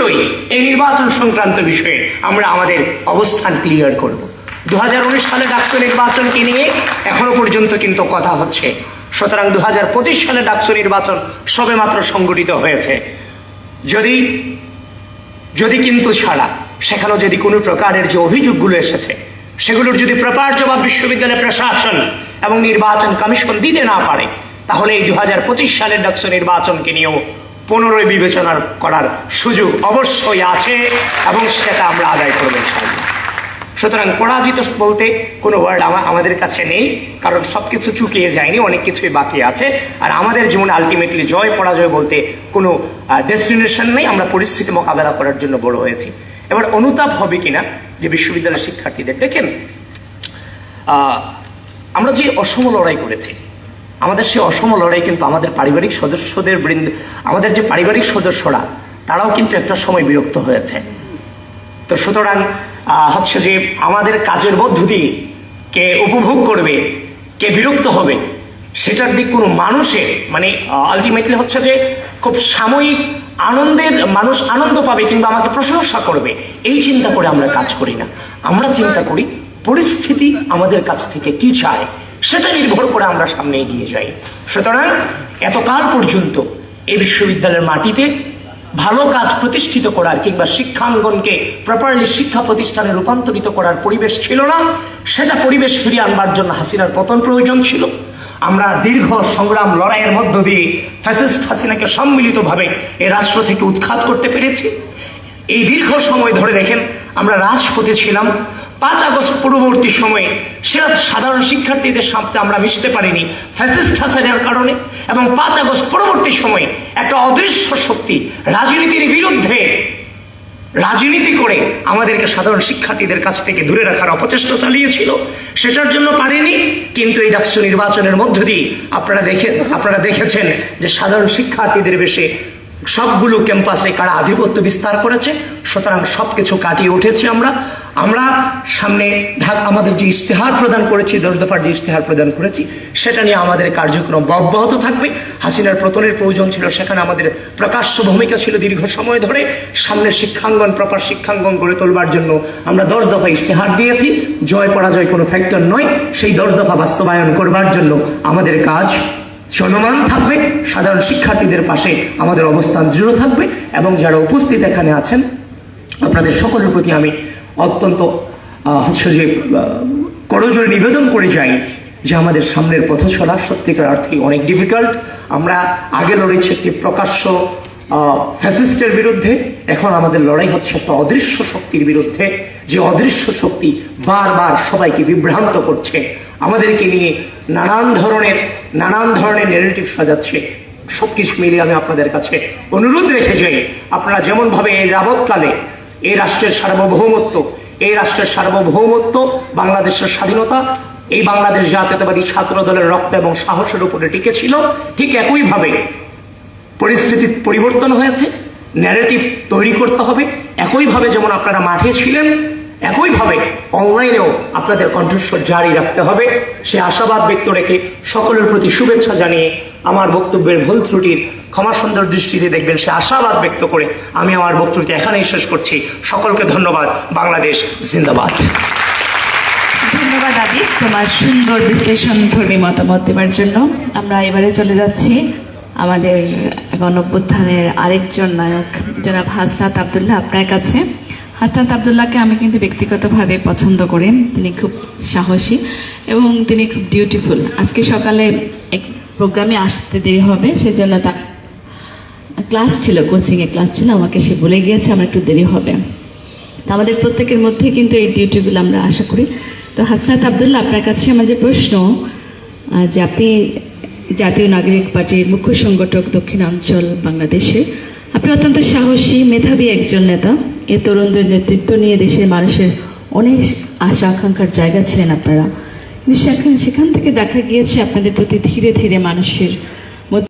দ্রুতই এই নির্বাচন সংক্রান্ত বিষয়ে আমরা আমাদের অবস্থান ক্লিয়ার করব। দু সালে ডাকসু নির্বাচনকে নিয়ে এখনও পর্যন্ত কিন্তু কথা হচ্ছে। সুতরাং দু সালে ডাকসু নির্বাচন সবেমাত্র সংগঠিত হয়েছে। যদি যদি কিন্তু ছাড়া সেখানেও যদি কোনো প্রকারের যে অভিযোগগুলো এসেছে, সেগুলোর যদি প্রপার জবাব বিশ্ববিদ্যালয় প্রশাসন এবং নির্বাচন কমিশন দিতে না পারে, তাহলে এই দু হাজার পঁচিশ সালের ডাকসু নির্বাচনকে নিয়েও পুনরায় বিবেচনা করার সুযোগ অবশ্যই আছে এবং সেটা আমরা আদায় করবে সুতরাং পরাজিত বলতে কোনো ওয়ার্ড আমাদের কাছে নেই, কারণ সব কিছু চুকিয়ে যায়নি, অনেক কিছুই বাকি আছে। আর আমাদের জীবনে আলটিমেটলি জয়, পরাজয় বলতে কোনো ডেস্টিনেশন নেই, আমরা পরিস্থিতি মোকাবেলা করার জন্য বড় হয়েছি। এবার অনুতাপ হবে কিনা যে বিশ্ববিদ্যালয়ের শিক্ষার্থীদের, দেখেন আমরা যে অসম লড়াই করেছি আমাদের সেই অসম লড়াই কিন্তু আমাদের পারিবারিক সদস্যদের বৃন্দ, আমাদের যে পারিবারিক সদস্যরা, তারাও কিন্তু একটা সময় বিরক্ত হয়েছে। তো সুতরাং হচ্ছে যে আমাদের কাজের মধ্য দিয়ে কে উপভোগ করবে, কে বিরক্ত হবে, সেটার দিক কোনো মানুষের মানে আলটিমেটলি হচ্ছে যে খুব সাময়িক আনন্দের, মানুষ আনন্দ পাবে কিংবা আমাকে প্রশংসা করবে, এই চিন্তা করে আমরা কাজ করি না। আমরা চিন্তা করি, পরিস্থিতি আমাদের কাছ থেকে কি চায় সেটা নির্ভর করে আমরা সামনে এগিয়ে যাই। সুতরাং এতকাল পর্যন্ত এই বিশ্ববিদ্যালয়ের মাটিতে ভালো কাজ প্রতিষ্ঠিত করার কিংবা শিক্ষাঙ্গনকে প্রপারলি শিক্ষা প্রতিষ্ঠানে রূপান্তরিত করার পরিবেশ ছিল না, সেটা পরিবেশ ফিরিয়ে আনবার জন্য হাসিনার পতন প্রয়োজন ছিল। আমরা দীর্ঘ সংগ্রাম লড়াইয়ের মধ্য দিয়ে ফ্যাসিস্ট হাসিনাকে সম্মিলিতভাবে এ রাষ্ট্র থেকে উৎখাত করতে পেরেছি। এই দীর্ঘ সময় ধরে দেখেন আমরা রাজপথে ছিলাম পাঁচ আগস্ট পূর্ববর্তী সময়ে সেটা সাধারণ শিক্ষার্থীদের সাথে আমরা মিশতে পারিনি ফ্যাসিস্ট হাসানের কারণে এবং পাঁচ আগস্ট পরবর্তী সময়ে একটা অদৃশ্য শক্তি রাজনীতির বিরুদ্ধে রাজনীতি করে আমাদেরকে সাধারণ শিক্ষার্থীদের কাছ থেকে দূরে রাখার অপচেষ্টা চালিয়েছিল, সেটার জন্য পারেনি। কিন্তু এই ডাকসু নির্বাচনের মধ্য দিয়ে আপনারা দেখে আপনারা দেখেছেন যে সাধারণ শিক্ষার্থীদের বেশে সবগুলো ক্যাম্পাসে কারা আধিপত্য বিস্তার করেছে, সুতরাং সবকিছু কাটিয়ে উঠেছি আমরা। আমরা সামনে ঢাকা, আমাদের যে ইশতেহার প্রদান করেছি, দশ দফার যে ইশতেহার প্রদান করেছি, সেটা নিয়ে আমাদের কার্যক্রম অব্যাহত থাকবে। হাসিনার পতনের প্রয়োজন ছিল, সেখানে আমাদের প্রকাশ্য ভূমিকা ছিল দীর্ঘ সময় ধরে। সামনে শিক্ষাঙ্গন প্রপার শিক্ষাঙ্গন গড়ে তোলবার জন্য আমরা দশ দফা ইশতেহার দিয়েছি। জয় পরাজয় কোনো ফ্যাক্টর নয়, সেই দশ দফা বাস্তবায়ন করবার জন্য আমাদের কাজ চলমান থাকবে। সাধারণ শিক্ষার্থীদের পাশে আমাদের অবস্থান দৃঢ় থাকবে এবং যারা উপস্থিত এখানে আছেন, আপনাদের সকলের প্রতি আমি অত্যন্ত হচ্ছে যে করজোরে নিবেদন করে যাই যে আমাদের সামনের পথ চলা সত্যিকার অর্থে অনেক ডিফিকাল্ট আমরা আগে লড়েছি একটি প্রকাশ্য ফ্যাসিস্টের বিরুদ্ধে, এখন আমাদের লড়াই হচ্ছে একটা অদৃশ্য শক্তির বিরুদ্ধে, যে অদৃশ্য শক্তি বারবার সবাইকে বিভ্রান্ত করছে, আমাদেরকে নিয়ে নানান ধরনের নানান ধরনের নেগেটিভ সাজাচ্ছে। সবকিছু মিলিয়ে আমি আপনাদের কাছে অনুরোধ রেখে যাই, আপনারা যেমনভাবে এই যাবৎকালে এই রাষ্ট্রের সার্বভৌমত্ব, এই রাষ্ট্রের সার্বভৌমত্ব, বাংলাদেশের স্বাধীনতা, এই বাংলাদেশ জাতীয়তাবাদী ছাত্র দলের রক্ত এবং সাহসের উপরে টিকেছিল ঠিক একইভাবে পরিস্থিতি পরিবর্তন হয়েছে ন্যারেটিভ তৈরি করতে হবে। একইভাবে যেমন আপনারা মাঠে ছিলেন, একইভাবে অনলাইনেও আপনাদের কণ্ঠস্বর জারি রাখতে হবে। সে আশাবাদ ব্যক্ত রেখে সকলের প্রতি শুভেচ্ছা জানিয়ে আমার বক্তব্যের ভুল ত্রুটির ক্ষমা সুন্দর দৃষ্টিতে দেখবেন সে আশাবাদ ব্যক্ত করে আমি আমার বক্তব্যটি এখানেই শেষ করছি। সকলকে ধন্যবাদ। বাংলাদেশ জিন্দাবাদ। ধন্যবাদ আদি তোমার সুন্দর বিশ্লেষণ ধর্মী মতামত দেওয়ার জন্য। আমরা এবারে চলে যাচ্ছি আমাদের গণঅভ্যুত্থানের আরেকজন নায়ক, জনাব হাসনাত আবদুল্লাহ আপনার কাছে। হাসনাত আবদুল্লাহকে আমি কিন্তু ব্যক্তিগতভাবে পছন্দ করি, তিনি খুব সাহসী এবং তিনি খুব ডিউটিফুল আজকে সকালে এক প্রোগ্রামে আসতে দেরি হবে, সেজন্য তার ক্লাস ছিল কোচিংয়ে ক্লাস ছিল, আমাকে সে বলে গিয়েছে, আমার একটু দেরি হবে। তো আমাদের প্রত্যেকের মধ্যে কিন্তু এই ডিউটিগুলো আমরা আশা করি। তো হাসনাত আবদুল্লাহ, আপনার কাছে আমার যে প্রশ্ন যে আপনি জাতীয় নাগরিক পার্টির মুখ্য সংগঠক দক্ষিণাঞ্চল বাংলাদেশে। আপনি অত্যন্ত সাহসী, মেধাবী একজন নেতা। এ তরুণদের নেতৃত্ব নিয়ে দেশের মানুষের অনেক আশা, আকাঙ্ক্ষার জায়গা ছিলেন আপনারা। সেখান থেকে দেখা গিয়েছে আপনাদের প্রতি ধীরে ধীরে মানুষের